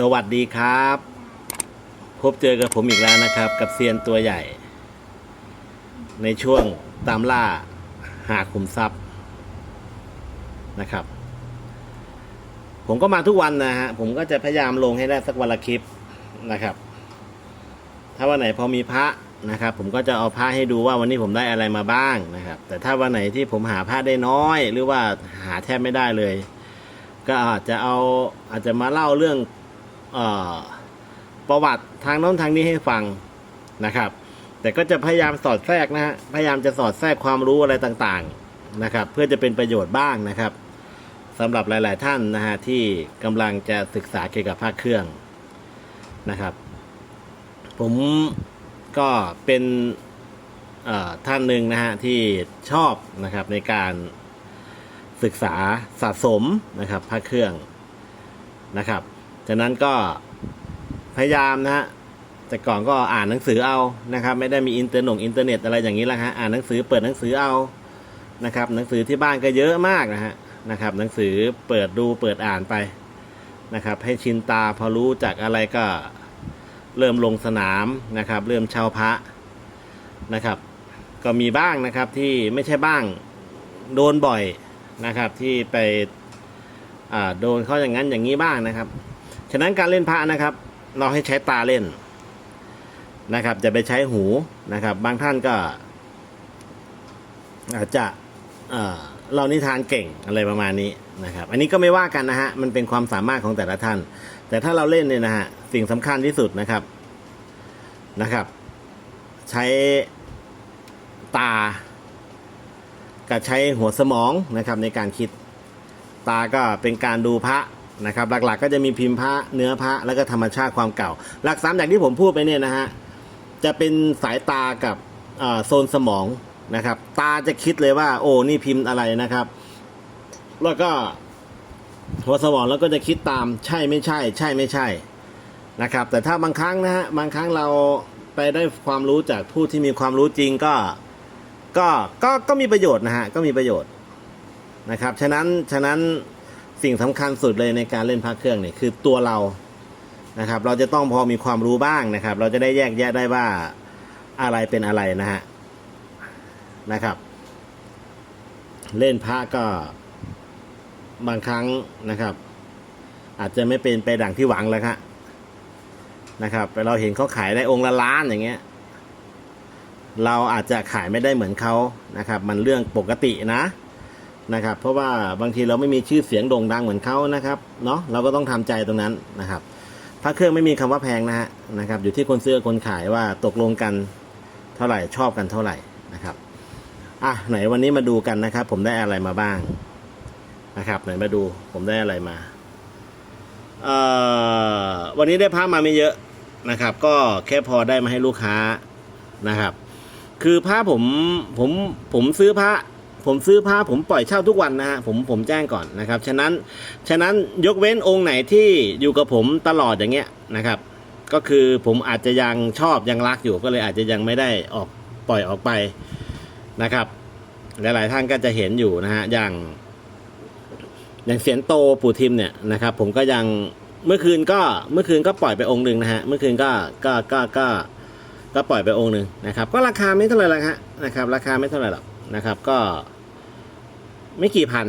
สวัสดีครับ พบเจอกับผมอีกแล้วนะครับ กับเซียนตัวใหญ่ ในช่วงตามล่าหาขุมทรัพย์นะครับ ผมก็มาทุกวันนะฮะผมก็จะพยายามลงให้ได้สักวันละคลิปนะครับ ถ้าวันไหนพอมีพระนะครับ ผมก็จะเอาพระให้ดูว่าวันนี้ผมได้อะไรมาบ้างนะครับ แต่ถ้าวันไหนที่ผมหาพระได้น้อย หรือว่าหาแทบไม่ได้เลย ก็อาจจะเอาอาจจะมาเล่าเรื่อง ประวัติทางโน้นทางนี้ให้ฟังนะครับ แต่ก็จะพยายามสอดแทรกนะฮะพยายามจะสอดแทรกความรู้อะไรต่างๆนะครับ เพื่อจะเป็นประโยชน์บ้างนะครับสำหรับหลาย ๆ ท่านนะฮะที่กำลังจะศึกษาเกี่ยวกับภาคเครื่องนะครับ ผมก็เป็นท่านหนึ่งนะฮะที่ชอบนะครับในการศึกษาสะสมนะครับพระเครื่องนะครับ จากนั้นก็พยายามนะฮะแต่ก่อนก็อ่านหนังสือเอานะครับ ไม่ได้มีอินเทอร์เน็ตอินเทอร์เน็ตอะไรอย่างนี้ละฮะอ่านหนังสือเปิดหนังสือเอานะครับ หนังสือที่บ้านก็เยอะมากนะฮะนะครับ หนังสือเปิดดูเปิดอ่านไปนะครับ ให้ชินตาพอรู้จากอะไรก็เริ่มลงสนามนะครับ เริ่มเช่าพระนะครับ ก็มีบ้างนะครับที่ไม่ใช่บ้างโดนบ่อยนะครับ ที่ไปโดนเขาอย่างนั้นอย่างนี้บ้างนะครับ ฉะนั้นการเล่นพระนะครับ เราให้ใช้ตาเล่นนะครับจะไปใช้หูนะครับ บางท่านก็ อาจจะเเรานิทานเก่งอะไรประมาณนี้นะครับ อันนี้ก็ไม่ว่ากันนะฮะมันเป็นความสามารถของแต่ละท่าน แต่ถ้าเราเล่นเนี่ยนะฮะสิ่งสำคัญที่สุดนะครับนะครับ ใช้ตากับใช้หัวสมองนะครับในการคิด ตาก็เป็นการดูพระ นะครับหลักๆ ก็จะมีพิมพ์พระเนื้อพระแล้วก็ธรรมชาติความเก่า หลักสามอย่างที่ผมพูดไปเนี่ยนะฮะจะเป็นสายตากับโซนสมองนะครับ ตาจะคิดเลยว่า โอ้นี่พิมพ์อะไรนะครับ แล้วก็หัวสมองแล้วก็จะคิดตามใช่ไม่ใช่ ใช่ไม่ใช่นะครับ แต่ถ้าบางครั้งนะฮะบางครั้งเราไปได้ความรู้จากผู้ที่มีความรู้จริงก็ก็ก็ก็มีประโยชน์นะฮะก็มีประโยชน์นะครับ ฉะนั้นฉะนั้น สิ่งสำคัญสุดเลยในการเล่นพระเครื่องเนี่ยคือตัวเรานะครับ เราจะต้องพอมีความรู้บ้างนะครับ เราจะได้แยกแยะได้ว่าอะไรเป็นอะไรนะฮะนะครับ เล่นพระก็บางครั้งนะครับ อาจจะไม่เป็นไปดังที่หวังแล้วครับนะครับเราเห็นเขาขายได้องค์ละล้านอย่างเงี้ย เราอาจจะขายไม่ได้เหมือนเขานะครับ มันเรื่องปกตินะ นะครับ เพราะว่าบางทีเราไม่มีชื่อเสียงโด่งดังเหมือนเขานะครับเนาะเราก็ต้องทำใจตรงนั้นนะครับพระเครื่องไม่มีคำว่าแพงนะฮะนะครับ อยู่ที่คนซื้อคนขายว่าตกลงกันเท่าไหร่ชอบกันเท่าไหร่นะครับอะไหนวันนี้มาดูกันนะครับ ผมได้อะไรมาบ้างนะครับ ไหนมาดูผมได้อะไรมาเอ่อวันนี้ได้พระมาไม่เยอะนะครับ ก็แค่พอได้มาให้ลูกค้านะครับ คือผ้าผมผมผมซื้อผ้า ผมซื้อผ้าผมปล่อยเช่าทุกวันนะฮะผมผมแจ้งก่อนนะครับ ฉะนั้นฉะนั้นยกเว้นองค์ไหนที่อยู่กับผมตลอดอย่างเงี้ยนะครับ ก็คือผมอาจจะยังชอบยังรักอยู่ก็เลยอาจจะยังไม่ได้ออกปล่อยออกไปนะครับ หลายๆท่านก็จะเห็นอยู่นะฮะอย่าง อย่างเสียนโตปู่ทิมเนี่ยนะครับ ผมก็ยังเมื่อคืนก็เมื่อคืนก็ปล่อยไปองค์หนึ่งนะฮะเมื่อคืนก็ก็ก็ก็ก็ปล่อยไปองค์หนึ่งนะครับ ก็ราคาไม่เท่าไหร่หรอกฮะนะครับ ราคาไม่เท่าไหร่หรอกนะครับ ก็ ไม่กี่พัน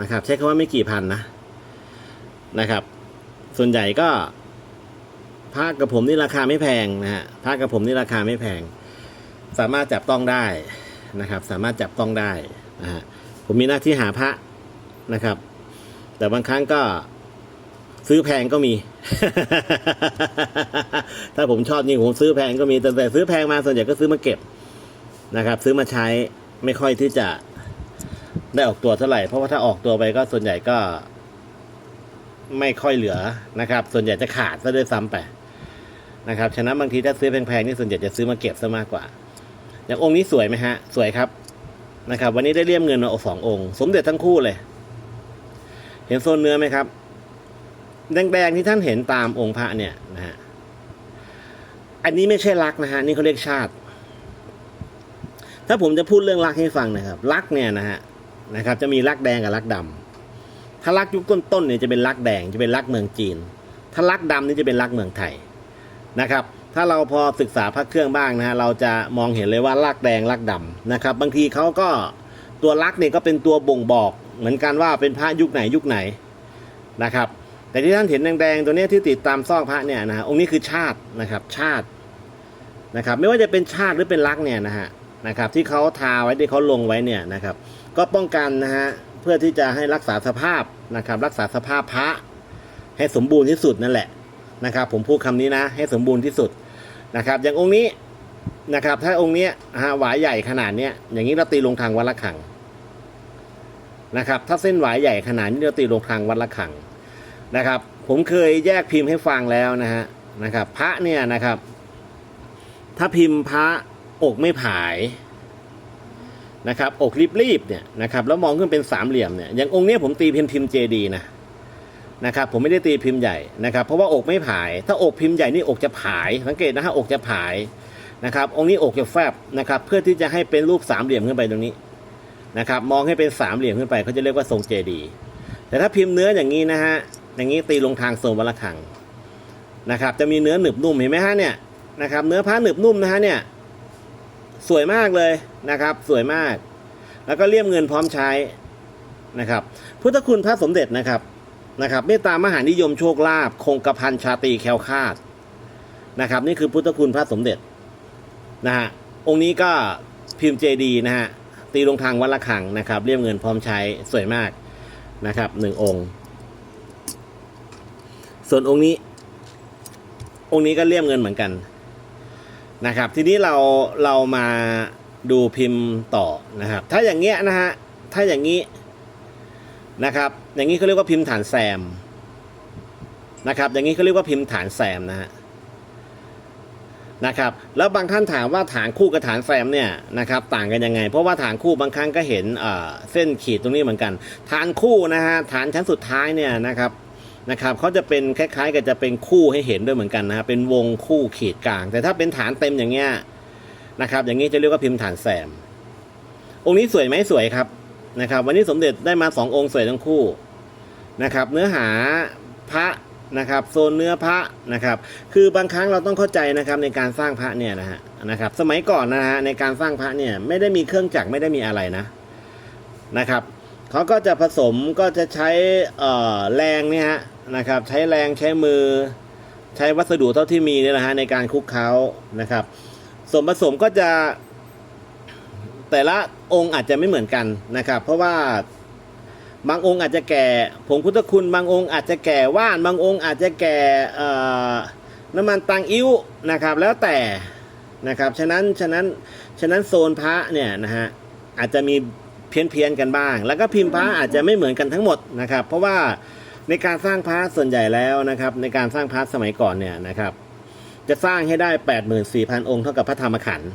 นะครับ ใช้คำว่าไม่กี่พันนะนะครับ ส่วนใหญ่ก็ผ้ากับผมนี่ราคาไม่แพงนะฮะผ้ากับผมนี่ราคาไม่แพง สามารถจับต้องได้นะครับ สามารถจับต้องได้นะฮะผมมีหน้าที่หาพระนะครับ แต่บางครั้งก็ซื้อแพงก็มี ถ้าผมชอบนี่ผมซื้อแพงก็มีแต่แต่ซื้อแพงมาส่วนใหญ่ก็ซื้อมาเก็บนะครับ ซื้อมาใช้ไม่ค่อยที่จะ ได้ออกตัวเท่าไหร่ เพราะว่าถ้าออกตัวไปก็ส่วนใหญ่ก็ ไม่ค่อยเหลือนะครับ ส่วนใหญ่จะขาดซะด้วยซ้ำไปนะครับฉะนั้นบางทีถ้าซื้อแพงๆนี่ส่วนใหญ่จะซื้อมาเก็บซะมากกว่า อย่างองค์นี้สวยไหมฮะ สวยครับนะครับ วันนี้ได้เลี่ยมเงินมาสององค์ สมเด็จทั้งคู่เลย เห็นโซนเนื้อไหมครับ แดงๆที่ท่านเห็นตามองค์พระเนี่ยนะฮะอันนี้ไม่ใช่รักนะฮะนี่เขาเรียกชาติ ถ้าผมจะพูดเรื่องรักให้ฟังนะครับ รักเนี่ยนะฮะ นะครับ จะมีรักแดงกับรักดำถ้ารักยุคต้นๆเนี่ยจะเป็นรักแดงจะเป็นรักเมืองจีน ถ้าลักดำนี่จะเป็นลักเมืองไทยนะครับ ถ้าเราพอศึกษาพระเครื่องบ้างนะฮะเราจะมองเห็นเลยว่าลักแดงลักดำนะครับ บางทีเขาก็ตัวลักเนี่ยก็เป็นตัวบ่งบอก เหมือนกันว่าเป็นพระยุคไหนยุคไหนนะครับ แต่ที่ท่านเห็นแดงๆตัวนี้ที่ติดตามซอกพระเนี่ยนะฮะองค์นี้คือชาตินะครับชาตินะครับ ไม่ว่าจะเป็นชาติหรือเป็นลักเนี่ยนะฮะ นะครับที่เขาทาไว้ที่เขาลงไว้เนี่ยนะครับ ก็ป้องกันนะฮะเพื่อที่จะให้รักษาสภาพนะครับ รักษาสภาพพระให้สมบูรณ์ที่สุดนั่นแหละนะครับ ผมพูดคำนี้นะ ให้สมบูรณ์ที่สุดนะครับ อย่างองค์นี้นะครับ ถ้าองค์นี้ฮะหวายใหญ่ขนาดเนี้ยอย่างนี้เราตีลงทางวัดละขังนะครับ ถ้าเส้นหวายใหญ่ขนาดนี้เราตีลงทางวัดละขังนะครับ ผมเคยแยกพิมพ์ให้ฟังแล้วนะฮะนะครับ พระเนี่ยนะครับ ถ้าพิมพ์พระ อกไม่ผายนะครับอกรีบๆเนี่ยนะครับแล้วมองขึ้นเป็นสามเหลี่ยมเนี่ยอย่างองค์นี้ผมตีพิมพ์พิมพ์เจดีนะนะครับผมไม่ได้ตีพิมพ์ใหญ่นะครับเพราะว่าอกไม่ผาย ถ้าอกพิมพ์ใหญ่นี่อกจะผายสังเกตนะฮะอกจะผายนะครับองค์นี้อกจะแฟบนะครับเพื่อที่จะให้เป็นรูปสามเหลี่ยมขึ้นไปตรงนี้นะครับมองให้เป็นสามเหลี่ยมขึ้นไปเขาจะเรียกว่าทรงเจดีแต่ถ้าพิมพ์เนื้ออย่างนี้นะฮะอย่างนี้ตีลงทางทรงวัลคังนะครับจะมีเนื้อหนึบนุ่มเห็นไหมฮะเนี่ยนะครับเนื้อผ้าหนึบนุ่มนะฮะเนี่ย สวยมากเลยนะครับ สวยมาก แล้วก็เลี่ยมเงินพร้อมใช้นะครับ พุทธคุณพระสมเด็จนะครับนะครับเมตตามหานิยมโชคลาภคงกระพันชาตีแคล้วคาดนะครับ นี่คือพุทธคุณพระสมเด็จนะฮะองค์นี้ก็พิมพ์เจดีนะฮะตีลงทางวัดละขังนะครับเลี่ยมเงินพร้อมใช้สวยมากนะครับหนึ่งองค์ ส่วนองค์นี้ องค์นี้ก็เลี่ยมเงินเหมือนกัน นะครับทีนี้เราเรามาดูพิมพ์ต่อนะครับ ถ้าอย่างเงี้ยนะฮะถ้าอย่างนี้นะครับ อย่างนี้เขาเรียกว่าพิมพ์ฐานแซมนะครับ อย่างนี้เขาเรียกว่าพิมพ์ฐานแซมนะฮะนะครับ แล้วบางท่านถามว่าฐานคู่กับฐานแซมเนี่ยนะครับ ต่างกันยังไง เพราะว่าฐานคู่บางครั้งก็เห็นเอ่อเส้นขีดตรงนี้เหมือนกัน ฐานคู่นะฮะฐานชั้นสุดท้ายเนี่ยนะครับ นะครับเขาจะเป็นคล้ายๆกับจะเป็นคู่ให้เห็นด้วยเหมือนกันนะฮะเป็นวงคู่ขีดกลาง แต่ถ้าเป็นฐานเต็มอย่างเงี้ยนะครับ อย่างนี้จะเรียกว่าพิมพ์ฐานแซมองค์นี้สวยไหมสวยครับนะครับ วันนี้สมเด็จได้มาสององค์สวยทั้งคู่นะครับ เนื้อหาพระนะครับ โซนเนื้อพระนะครับ คือบางครั้งเราต้องเข้าใจนะครับในการสร้างพระเนี่ยนะฮะนะครับ สมัยก่อนนะฮะในการสร้างพระเนี่ยไม่ได้มีเครื่องจักรไม่ได้มีอะไรนะนะครับ เขาก็จะผสมก็จะใช้แรงเนี่ยฮะนะครับ ใช้แรงใช้มือ ใช้วัสดุเท่าที่มีเนี่ยนะฮะในการคลุกเคล้านะครับ ส่วนผสมก็จะแต่ละองค์อาจจะไม่เหมือนกันนะครับ เพราะว่าบางองค์อาจจะแก่ผงพุทธคุณ บางองค์อาจจะแก่ว่าน บางองค์อาจจะแก่น้ำมันตังอิ้วนะครับ แล้วแต่นะครับฉะนั้นฉะนั้นฉะนั้นโซนพระเนี่ยนะฮะอาจจะมี เพี้ยนเพียนๆกันบ้าง แล้วก็พิมพ์พระอาจจะไม่เหมือนกันทั้งหมดนะครับ เพราะว่าในการสร้างพระส่วนใหญ่แล้วนะครับ ในการสร้างพระสมัยก่อนเนี่ยนะครับ จะสร้างให้ได้ 84,000 องค์เท่ากับพระธรรมขันธ์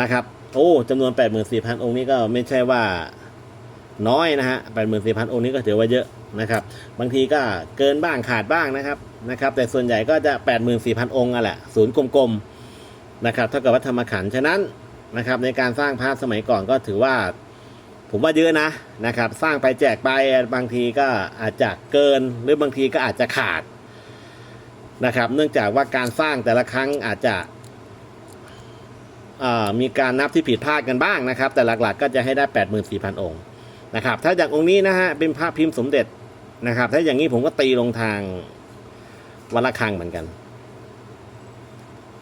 นะครับ โอ้จำนวน 84,000 องค์นี้ก็ไม่ใช่ว่าน้อยนะฮะ84,000 องค์นี้ก็ถือว่าเยอะนะครับ บางทีก็เกินบ้างขาดบ้างนะครับนะครับ แต่ส่วนใหญ่ก็จะ 84,000 องค์อะแหละศูนย์กลมๆนะครับเท่ากับพระธรรมขันธ์ฉะนั้น นะครับ ในการสร้างพระสมัยก่อนก็ถือว่า ผมว่าเยอะนะนะครับ สร้างไปแจกไปบางทีก็อาจจะเกินหรือบางทีก็อาจจะขาดนะครับ เนื่องจากว่าการสร้างแต่ละครั้งอาจจะมีการนับที่ผิดพลาดกันบ้างนะครับ แต่หลักๆก็จะให้ได้ 84,000 องค์นะครับ ถ้าจากองค์นี้นะฮะเป็นพระพิมพ์สมเด็จนะครับ ถ้าอย่างนี้ผมก็ตีลงทางวัดระฆังเหมือนกัน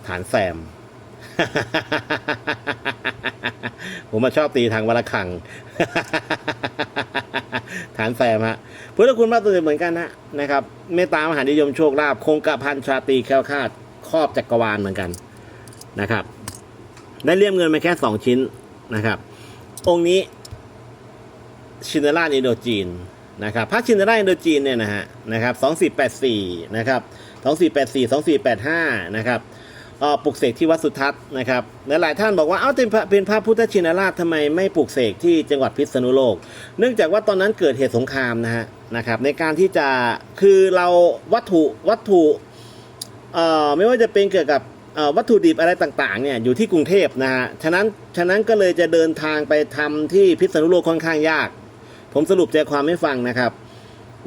ฐานแซม ผมมาชอบตีทางวัลคัง ฐานแซมฮะพุทธคุณพระตัวเหมือนกันนะนะครับเมตตามหานิยมโชคลาภคงกระพันชาตีแคล้วคาดครอบจักรวาลเหมือนกันนะครับ ได้เลี่ยมเงินมาแค่สองชิ้นนะครับ องค์นี้ชินราชอินโดจีนนะครับพระชินราชอินโดจีนเนี่ยนะฮะนะครับสองสี่แปดสี่นะครับสองสี่แปดสี่สองสี่แปดห้านะครับ ปลุกเสกที่วัดสุทัศน์นะครับหลายท่านบอกว่าเอ้าเป็นพระเป็นพระพุทธชินราชทำไมไม่ปลุกเสกที่จังหวัดพิษณุโลก เนื่องจากว่าตอนนั้นเกิดเหตุสงครามนะฮะนะครับในการที่จะคือเราวัตถุวัตถุไม่ว่าจะเป็นเกี่ยวกับวัตถุดิบอะไรต่างๆเนี่ยอยู่ที่กรุงเทพนะฮะฉะนั้นฉะนั้นก็เลยจะเดินทางไปทำที่พิษณุโลกค่อนข้างยาก ผมสรุปใจความให้ฟังนะครับ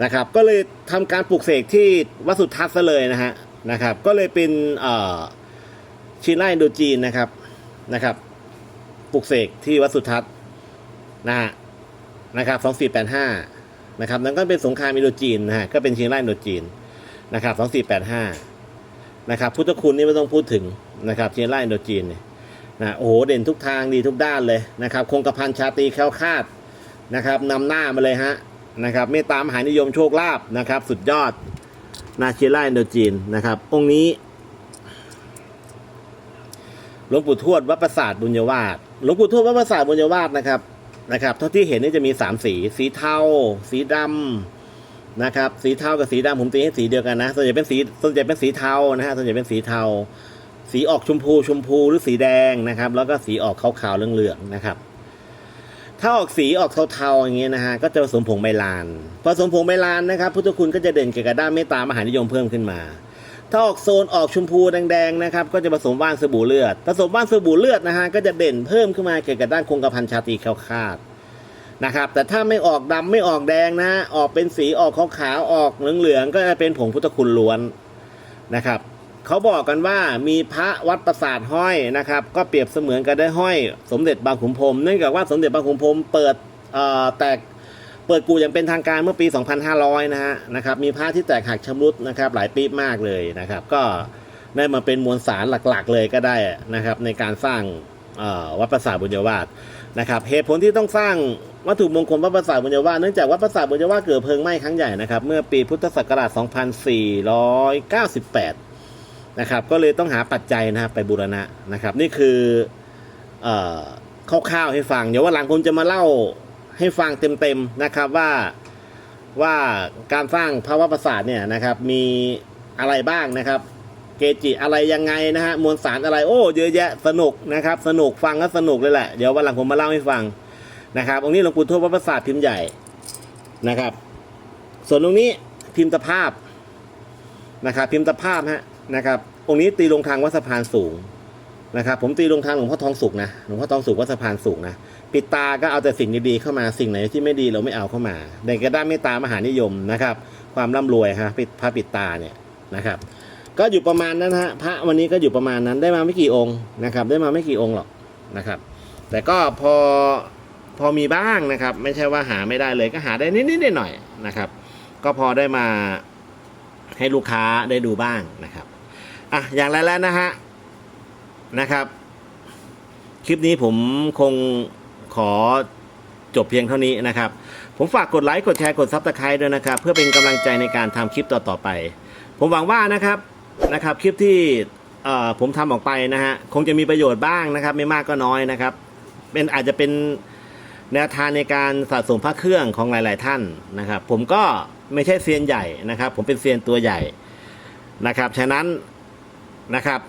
นะครับ ก็เลยทำการปลูกเสกที่วัดสุทัศน์ซะเลยนะฮะนะครับ ก็เลยเป็นเอ่อ ชิน่าอินโดจีนนะครับนะครับปลูกเสกที่วัดสุทัศน์นะฮะนะครับสองสี่แปดห้านะครับนั่นก็เป็นสงครามอินโดจีนนะฮะก็เป็นชิน่าอินโดจีนนะครับสองสี่แปดห้านะครับพุทธคุณนี่ไม่ต้องพูดถึงนะครับชิน่าอินโดจีนเนี่ยนะโอ้โหเด่นทุกทางดีทุกด้านเลยนะครับ คงกระพันชาตรีแค้วคาดนะครับนำหน้ามาเลยฮะนะครับเมตตามหานิยมโชคลาภนะครับ สุดยอดนาชิล่าอินโดจีนนะครับ องค์นี้ หลวงปู่ทวดวัดประสาทบุญยวาสหลวงปู่ทวดวัดประสาทบุญยวาสนะครับนะครับ เท่าที่เห็นนี่จะมีสามสี สีเทาสีดำนะครับ สีเทากับสีดำผมตีให้สีเดียวกันนะส่วนใหญ่เป็นสีส่วนใหญ่เป็นสีเทานะฮะส่วนใหญ่เป็นสีเทา สีออกชมพูชมพูหรือสีแดงนะครับ แล้วก็สีออกขาวๆเหลืองๆนะครับ ถ้าออกสีออกเทาๆอย่างเงี้ยนะฮะก็จะผสมผงใบลานผสมผงใบลานนะครับ พุทธคุณก็จะเด่นเกี่ยวกับด้านเมตตามหานิยมเพิ่มขึ้นมา ถ้าออกโซนออกชมพูแดงๆนะครับก็จะผสมว่านสบู่เลือด ผสมว่านสบู่เลือดนะฮะก็จะเด่นเพิ่มขึ้นมาเกี่ยวกับด้านคงกระพันชาตรีแคล้วคาดนะครับแต่ถ้าไม่ออกดำไม่ออกแดงนะออกเป็นสีออกขาวๆออกเหลืองๆก็จะเป็นผงพุทธคุณล้วนนะครับเขาบอกกันว่ามีพระวัดประสาทห้อยนะครับ ก็เปรียบเสมือนกันได้ห้อย สมเด็จบางขุนพรมเนื่องจากว่าสมเด็จบางขุนพรมเปิดแตก เปิดกูอย่างเป็นทางการเมื่อปี 2500 นะฮะนะครับมีผ้าที่แตกหักชำรุดนะครับหลายปีมากเลยนะครับ ก็ได้มาเป็นมวลสารหลักๆเลยก็ได้นะครับ ในการสร้างวัดประสาทบุญยวาสนะครับเหตุผลที่ต้องสร้างวัตถุมงคลวัดประสาทบุญยวาสเนื่องจากวัดประสาทบุญยวาสเกิดเพลิงไหม้ครั้งใหญ่นะครับเมื่อปีพุทธศักราช 2498 นะครับก็เลยต้องหาปัจจัยนะครับไปบูรณะนะครับ นี่คือเอ่อคร่าวๆให้ฟัง เดี๋ยววันหลังผมจะมาเล่า ให้ฟังเต็มๆนะครับว่าว่าการสร้างพระวัดประสาทเนี่ยนะครับมีอะไรบ้างนะครับ เกจิอะไรยังไงนะฮะมวลสารอะไรโอ้เยอะแยะสนุกนะครับ สนุกฟังก็สนุกเลยแหละเดี๋ยววันหลังผมมาเล่าให้ฟังนะครับองค์นี้หลวงปู่ทวดวัดประสาทพิมพ์ใหญ่นะครับ ส่วนตรงนี้พิมพ์ตะภาพนะครับ พิมพ์ตะภาพฮะนะครับองค์นี้ตีลงทางวัดสะพานสูง นะครับผมตีลงทางหลวงพ่อทองสุกนะหลวงพ่อทองสุกวัดสะพานสูงนะปิดตาก็เอาแต่สิ่งดีๆเข้ามาสิ่งไหนที่ไม่ดีเราไม่เอาเข้ามาในกระด้านเมตตามหานิยมนะครับ ความร่ำรวยฮะปิดพระปิดตาเนี่ยนะครับ ก็อยู่ประมาณนั้นฮะพระวันนี้ก็อยู่ประมาณนั้นได้มาไม่กี่องค์นะครับ ได้มาไม่กี่องค์หรอกนะครับ แต่ก็พอพอมีบ้างนะครับ ไม่ใช่ว่าหาไม่ได้เลยก็หาได้นิดๆหน่อยๆนะครับ ก็พอได้มาให้ลูกค้าได้ดูบ้างนะครับอะอย่างไรแล้วนะฮะ นะครับ คลิปนี้ผมคงขอจบเพียงเท่านี้นะครับ ผมฝากกดไลค์กดแชร์กดซับสไครต์ด้วยนะครับ เพื่อเป็นกำลังใจในการทำคลิปต่อๆไป ผมหวังว่านะครับนะครับ คลิปที่ผมทำออกไปนะฮะคงจะมีประโยชน์บ้างนะครับ ไม่มากก็น้อยนะครับ เป็นอาจจะเป็นแนวทางในการสะสมพระเครื่องของหลาย ๆ ท่านนะครับ ผมก็ไม่ใช่เซียนใหญ่นะครับ ผมเป็นเซียนตัวใหญ่นะครับฉะนั้นนะครับ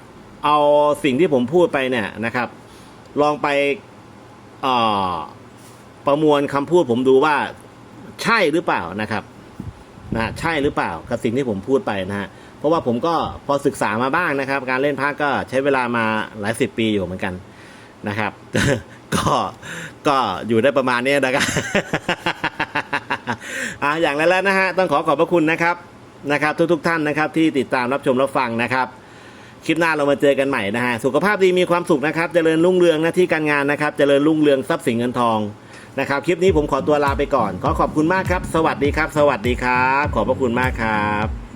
เอาสิ่งที่ผมพูดไปเนี่ยนะครับ ลองไปประมวลคำพูดผมดูว่าใช่หรือเปล่านะครับนะใช่หรือเปล่ากับสิ่งที่ผมพูดไปนะฮะเพราะว่าผมก็พอศึกษามาบ้างนะครับ การเล่นพากก็ใช้เวลามาหลายสิบปีอยู่เหมือนกันนะครับ ก็ก็อยู่ได้ประมาณนี้นะครับอ่อย่างไรแล้วนะฮะต้องขอขอบพระคุณนะครับนะครับ ทุกๆท่านนะครับ ที่ติดตามรับชมรับฟังนะครับ คลิปหน้าเรามาเจอกันใหม่นะฮะ สุขภาพดีมีความสุขนะครับเจริญรุ่งเรืองหน้าที่การงานนะครับเจริญรุ่งเรืองทรัพย์สินเงินทองนะครับ คลิปนี้ผมขอตัวลาไปก่อน ขอขอบคุณมากครับ สวัสดีครับ สวัสดีครับ ขอบพระคุณมากครับ